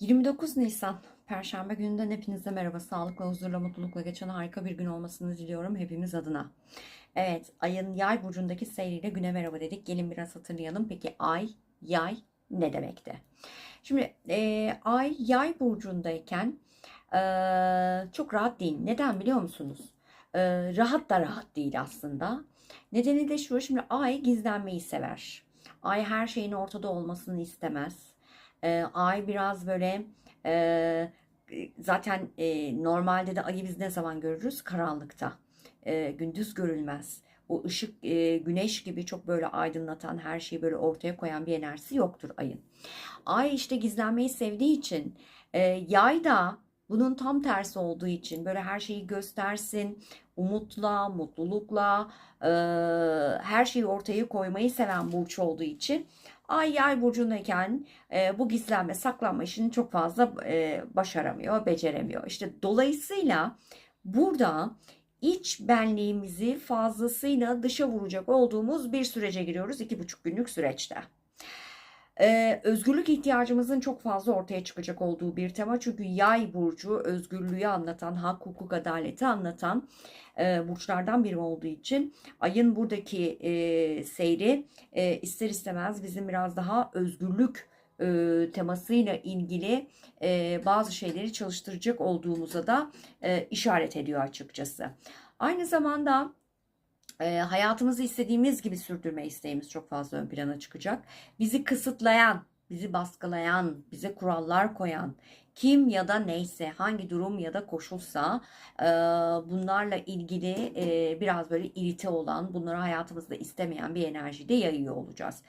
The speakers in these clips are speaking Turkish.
29 Nisan Perşembe gününden hepinize merhaba. Sağlıkla, huzurla, mutlulukla geçen harika bir gün olmasını diliyorum hepimiz adına. Evet, ayın yay burcundaki seyriyle güne merhaba dedik. Gelin biraz hatırlayalım. Peki ay, yay ne demekti? Şimdi e, ay yay burcundayken e, çok rahat değil. Neden biliyor musunuz? E, rahat da rahat değil aslında. Nedeni de şu, şimdi ay gizlenmeyi sever. Ay her şeyin ortada olmasını istemez. E, ay biraz böyle e, zaten e, normalde de ayı biz ne zaman görürüz? Karanlıkta. E, gündüz görülmez. O ışık e, güneş gibi çok böyle aydınlatan her şeyi böyle ortaya koyan bir enerjisi yoktur ayın. Ay işte gizlenmeyi sevdiği için e, yay da bunun tam tersi olduğu için böyle her şeyi göstersin, umutla, mutlulukla, e, her şeyi ortaya koymayı seven burç olduğu için Ay yay burcundayken e, bu gizlenme, saklanma işini çok fazla e, başaramıyor, beceremiyor. İşte dolayısıyla burada iç benliğimizi fazlasıyla dışa vuracak olduğumuz bir sürece giriyoruz. iki buçuk günlük süreçte. Ee, özgürlük ihtiyacımızın çok fazla ortaya çıkacak olduğu bir tema. Çünkü yay burcu özgürlüğü anlatan, hak, hukuk, adaleti anlatan e, burçlardan biri olduğu için ayın buradaki e, seyri e, ister istemez bizim biraz daha özgürlük e, temasıyla ilgili e, bazı şeyleri çalıştıracak olduğumuza da e, işaret ediyor açıkçası. Aynı zamanda e, hayatımızı istediğimiz gibi sürdürme isteğimiz çok fazla ön plana çıkacak. Bizi kısıtlayan, bizi baskılayan, bize kurallar koyan, kim ya da neyse, hangi durum ya da koşulsa e, bunlarla ilgili e, biraz böyle irite olan, bunları hayatımızda istemeyen bir enerjide yayıyor olacağız.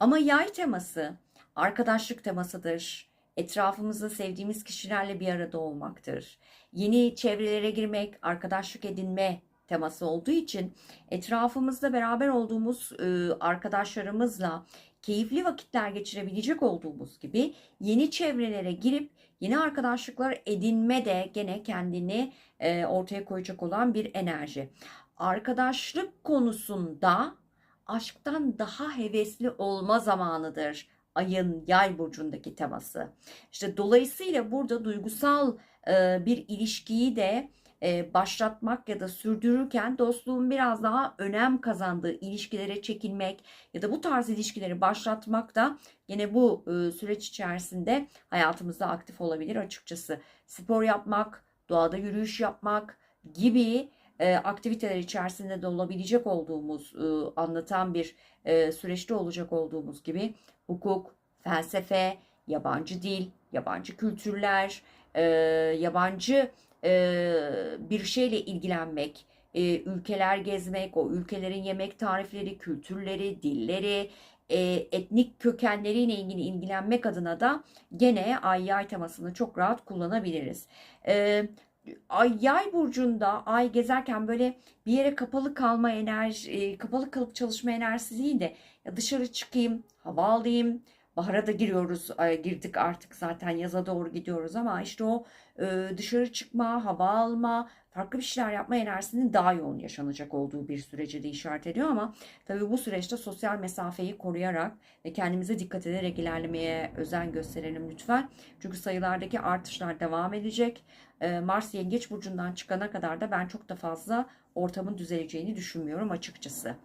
Ama yay teması arkadaşlık temasıdır. Etrafımızda sevdiğimiz kişilerle bir arada olmaktır. Yeni çevrelere girmek, arkadaşlık edinme teması olduğu için etrafımızda beraber olduğumuz e, arkadaşlarımızla keyifli vakitler geçirebilecek olduğumuz gibi yeni çevrelere girip yeni arkadaşlıklar edinme de gene kendini e, ortaya koyacak olan bir enerji. Arkadaşlık konusunda aşktan daha hevesli olma zamanıdır ayın yay burcundaki teması. İşte dolayısıyla burada duygusal e, bir ilişkiyi de e, başlatmak ya da sürdürürken dostluğun biraz daha önem kazandığı ilişkilere çekilmek ya da bu tarz ilişkileri başlatmak da yine bu e, süreç içerisinde hayatımızda aktif olabilir açıkçası. Spor yapmak, doğada yürüyüş yapmak gibi e, aktiviteler içerisinde de olabilecek olduğumuz anlatan bir süreçte olacak olduğumuz gibi hukuk, felsefe, yabancı dil, yabancı kültürler, yabancı bir şeyle ilgilenmek, ülkeler gezmek, o ülkelerin yemek tarifleri, kültürleri, dilleri, etnik kökenleriyle ilgili ilgilenmek adına da gene ay yay temasını çok rahat kullanabiliriz. Ay yay burcunda ay gezerken böyle bir yere kapalı kalma enerji, kapalı kalıp çalışma enerjisi değil de ya dışarı çıkayım, hava alayım, Bahara da giriyoruz, girdik artık zaten yaza doğru gidiyoruz ama işte o dışarı çıkma, hava alma, farklı bir şeyler yapma enerjisinin daha yoğun yaşanacak olduğu bir sürece de işaret ediyor ama tabii bu süreçte sosyal mesafeyi koruyarak ve kendimize dikkat ederek ilerlemeye özen gösterelim lütfen. Çünkü sayılardaki artışlar devam edecek. Mars Yengeç Burcu'ndan çıkana kadar da ben çok da fazla ortamın düzeleceğini düşünmüyorum açıkçası.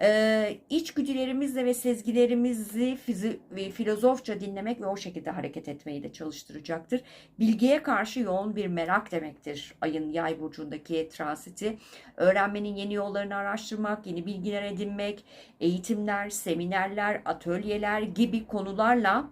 Ee, içgüdülerimizle ve sezgilerimizi fizi, filozofça dinlemek ve o şekilde hareket etmeyi de çalıştıracaktır. Bilgiye karşı yoğun bir merak demektir ayın yay burcundaki transiti. Öğrenmenin yeni yollarını araştırmak, yeni bilgiler edinmek, eğitimler, seminerler, atölyeler gibi konularla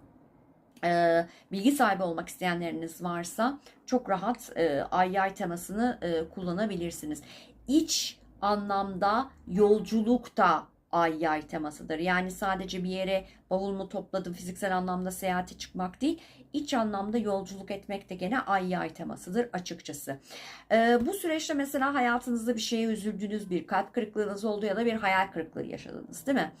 e, bilgi sahibi olmak isteyenleriniz varsa çok rahat e, ay yay temasını e, kullanabilirsiniz. İç anlamda yolculuk da ay yay temasıdır. Yani sadece bir yere bavulumu topladım fiziksel anlamda seyahate çıkmak değil iç anlamda yolculuk etmek de gene ay yay temasıdır açıkçası. Ee, bu süreçte mesela hayatınızda bir şeye üzüldünüz, bir kalp kırıklığınız oldu ya da bir hayal kırıklığı yaşadınız değil mi?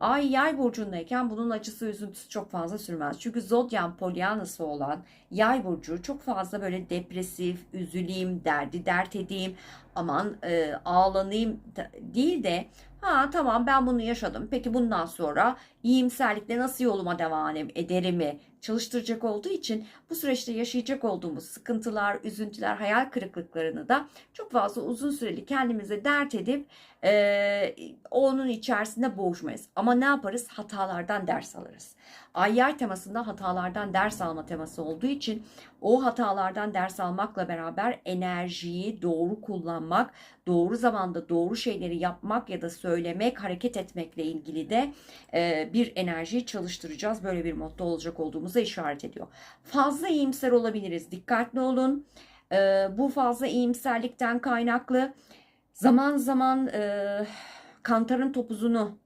Ay yay burcundayken bunun acısı üzüntüsü çok fazla sürmez. Çünkü zodyan polyanası olan yay burcu çok fazla böyle depresif, üzüleyim, derdi dert edeyim, aman e, ağlanayım değil de Ha tamam ben bunu yaşadım. Peki bundan sonra iyimserlikle nasıl yoluma devam ederimi çalıştıracak olduğu için bu süreçte yaşayacak olduğumuz sıkıntılar, üzüntüler, hayal kırıklıklarını da çok fazla uzun süreli kendimize dert edip e, onun içerisinde boğuşmayız. Ama ne yaparız? Hatalardan ders alırız. Ay yay temasında hatalardan ders alma teması olduğu için o hatalardan ders almakla beraber enerjiyi doğru kullanmak, doğru zamanda doğru şeyleri yapmak ya da söylemek, hareket etmekle ilgili de e, bir enerjiyi çalıştıracağız. Böyle bir modda olacak olduğumuza işaret ediyor. Fazla iyimser olabiliriz. Dikkatli olun. E, bu fazla iyimserlikten kaynaklı zaman zaman e, kantarın topuzunu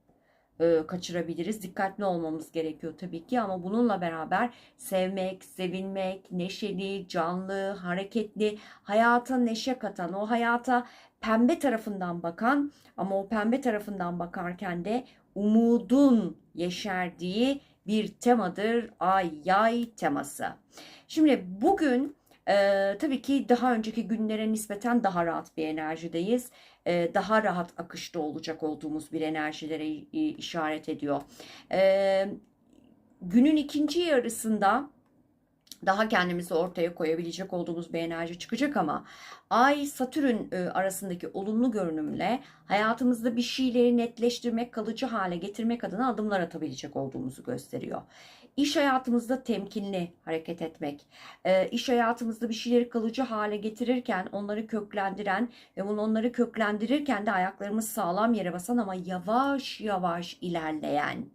e, kaçırabiliriz. Dikkatli olmamız gerekiyor tabii ki ama bununla beraber sevmek, sevilmek, neşeli, canlı, hareketli, hayata neşe katan, o hayata pembe tarafından bakan ama o pembe tarafından bakarken de umudun yeşerdiği bir temadır ay yay teması. Şimdi bugün e, tabii ki daha önceki günlere nispeten daha rahat bir enerjideyiz. E, daha rahat akışta olacak olduğumuz bir enerjilere işaret ediyor. E, günün ikinci yarısında daha kendimizi ortaya koyabilecek olduğumuz bir enerji çıkacak ama Ay Satürn arasındaki olumlu görünümle hayatımızda bir şeyleri netleştirmek, kalıcı hale getirmek adına adımlar atabilecek olduğumuzu gösteriyor. İş hayatımızda temkinli hareket etmek, iş hayatımızda bir şeyleri kalıcı hale getirirken onları köklendiren ve bunu onları köklendirirken de ayaklarımız sağlam yere basan ama yavaş yavaş ilerleyen,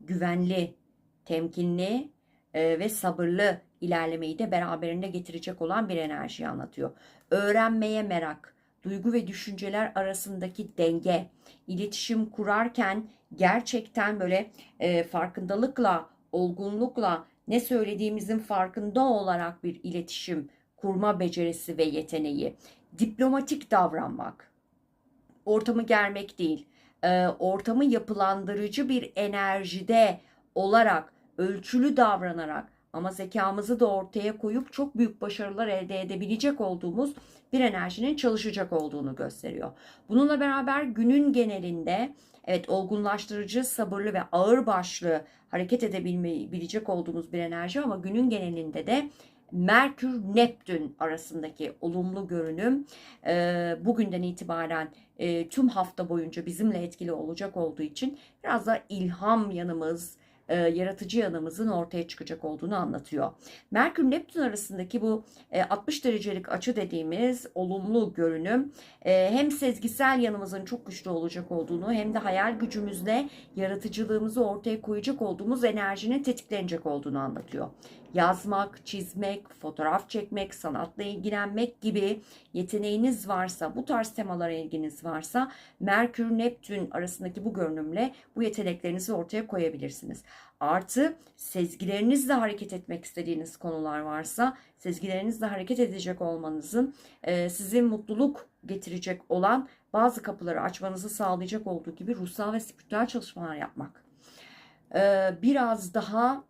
güvenli, temkinli ve sabırlı ilerlemeyi de beraberinde getirecek olan bir enerji anlatıyor. Öğrenmeye merak, duygu ve düşünceler arasındaki denge, iletişim kurarken gerçekten böyle e, farkındalıkla, olgunlukla ne söylediğimizin farkında olarak bir iletişim kurma becerisi ve yeteneği, diplomatik davranmak, ortamı germek değil, e, ortamı yapılandırıcı bir enerjide olarak, ölçülü davranarak ama zekamızı da ortaya koyup çok büyük başarılar elde edebilecek olduğumuz bir enerjinin çalışacak olduğunu gösteriyor. Bununla beraber günün genelinde evet olgunlaştırıcı, sabırlı ve ağır başlı hareket edebilecek olduğumuz bir enerji ama günün genelinde de Merkür Neptün arasındaki olumlu görünüm e, bugünden itibaren e, tüm hafta boyunca bizimle etkili olacak olduğu için biraz da ilham yanımız, e, yaratıcı yanımızın ortaya çıkacak olduğunu anlatıyor. Merkür Neptün arasındaki bu e, 60 derecelik açı dediğimiz olumlu görünüm e, hem sezgisel yanımızın çok güçlü olacak olduğunu hem de hayal gücümüzle yaratıcılığımızı ortaya koyacak olduğumuz enerjinin tetiklenecek olduğunu anlatıyor yazmak, çizmek, fotoğraf çekmek, sanatla ilgilenmek gibi yeteneğiniz varsa, bu tarz temalara ilginiz varsa Merkür Neptün arasındaki bu görünümle bu yeteneklerinizi ortaya koyabilirsiniz. Artı sezgilerinizle hareket etmek istediğiniz konular varsa sezgilerinizle hareket edecek olmanızın e, size mutluluk getirecek olan bazı kapıları açmanızı sağlayacak olduğu gibi ruhsal ve spiritüel çalışmalar yapmak. E, biraz daha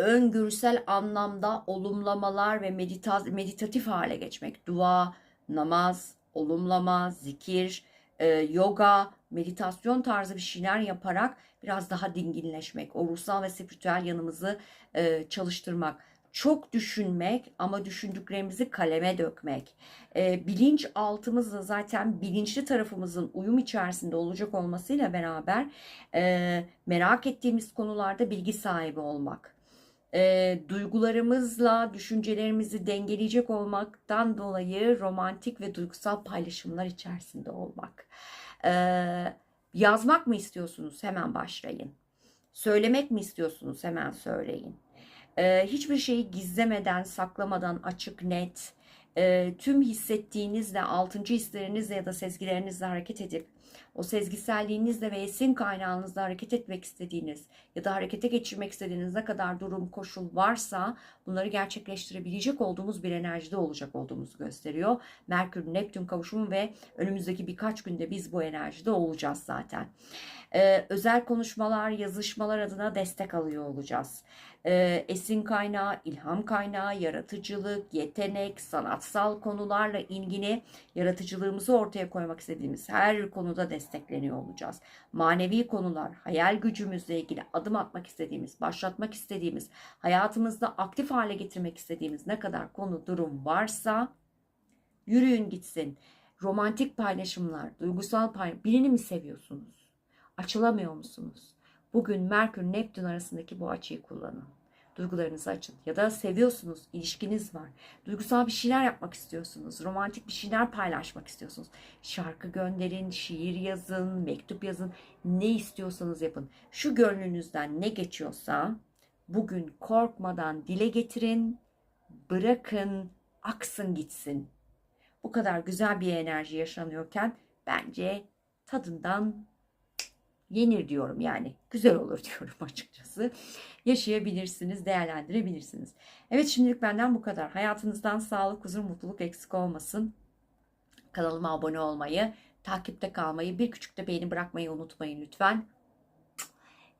öngörüsel anlamda olumlamalar ve medita meditatif hale geçmek. Dua, namaz, olumlama, zikir, e, yoga, meditasyon tarzı bir şeyler yaparak biraz daha dinginleşmek, o ruhsal ve spiritüel yanımızı e, çalıştırmak. Çok düşünmek ama düşündüklerimizi kaleme dökmek. E, bilinç altımızla zaten bilinçli tarafımızın uyum içerisinde olacak olmasıyla beraber e, merak ettiğimiz konularda bilgi sahibi olmak e, duygularımızla düşüncelerimizi dengeleyecek olmaktan dolayı romantik ve duygusal paylaşımlar içerisinde olmak. E, yazmak mı istiyorsunuz? Hemen başlayın. Söylemek mi istiyorsunuz? Hemen söyleyin. E, hiçbir şeyi gizlemeden, saklamadan açık, net, e, tüm hissettiğinizle, altıncı hislerinizle ya da sezgilerinizle hareket edip o sezgiselliğinizle ve esin kaynağınızla hareket etmek istediğiniz ya da harekete geçirmek istediğiniz ne kadar durum, koşul varsa bunları gerçekleştirebilecek olduğumuz bir enerjide olacak olduğumuzu gösteriyor. Merkür Neptün kavuşumu ve önümüzdeki birkaç günde biz bu enerjide olacağız zaten. Ee, özel konuşmalar, yazışmalar adına destek alıyor olacağız e, esin kaynağı, ilham kaynağı, yaratıcılık, yetenek, sanatsal konularla ilgili yaratıcılığımızı ortaya koymak istediğimiz her konuda konuda destekleniyor olacağız. Manevi konular, hayal gücümüzle ilgili adım atmak istediğimiz, başlatmak istediğimiz, hayatımızda aktif hale getirmek istediğimiz ne kadar konu, durum varsa yürüyün gitsin. Romantik paylaşımlar, duygusal paylaşım. Birini mi seviyorsunuz? Açılamıyor musunuz? Bugün Merkür Neptün arasındaki bu açıyı kullanın. Duygularınızı açın. Ya da seviyorsunuz, ilişkiniz var. Duygusal bir şeyler yapmak istiyorsunuz. Romantik bir şeyler paylaşmak istiyorsunuz. Şarkı gönderin, şiir yazın, mektup yazın. Ne istiyorsanız yapın. Şu gönlünüzden ne geçiyorsa bugün korkmadan dile getirin. Bırakın, aksın gitsin. Bu kadar güzel bir enerji yaşanıyorken bence tadından yenir diyorum yani. Güzel olur diyorum açıkçası. Yaşayabilirsiniz, değerlendirebilirsiniz. Evet şimdilik benden bu kadar. Hayatınızdan sağlık, huzur, mutluluk eksik olmasın. Kanalıma abone olmayı, takipte kalmayı, bir küçük de beğeni bırakmayı unutmayın lütfen.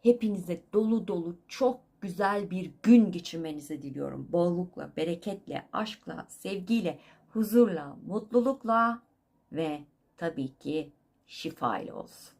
Hepinize dolu dolu çok güzel bir gün geçirmenizi diliyorum. Bollukla, bereketle, aşkla, sevgiyle, huzurla, mutlulukla ve tabii ki şifa ile olsun.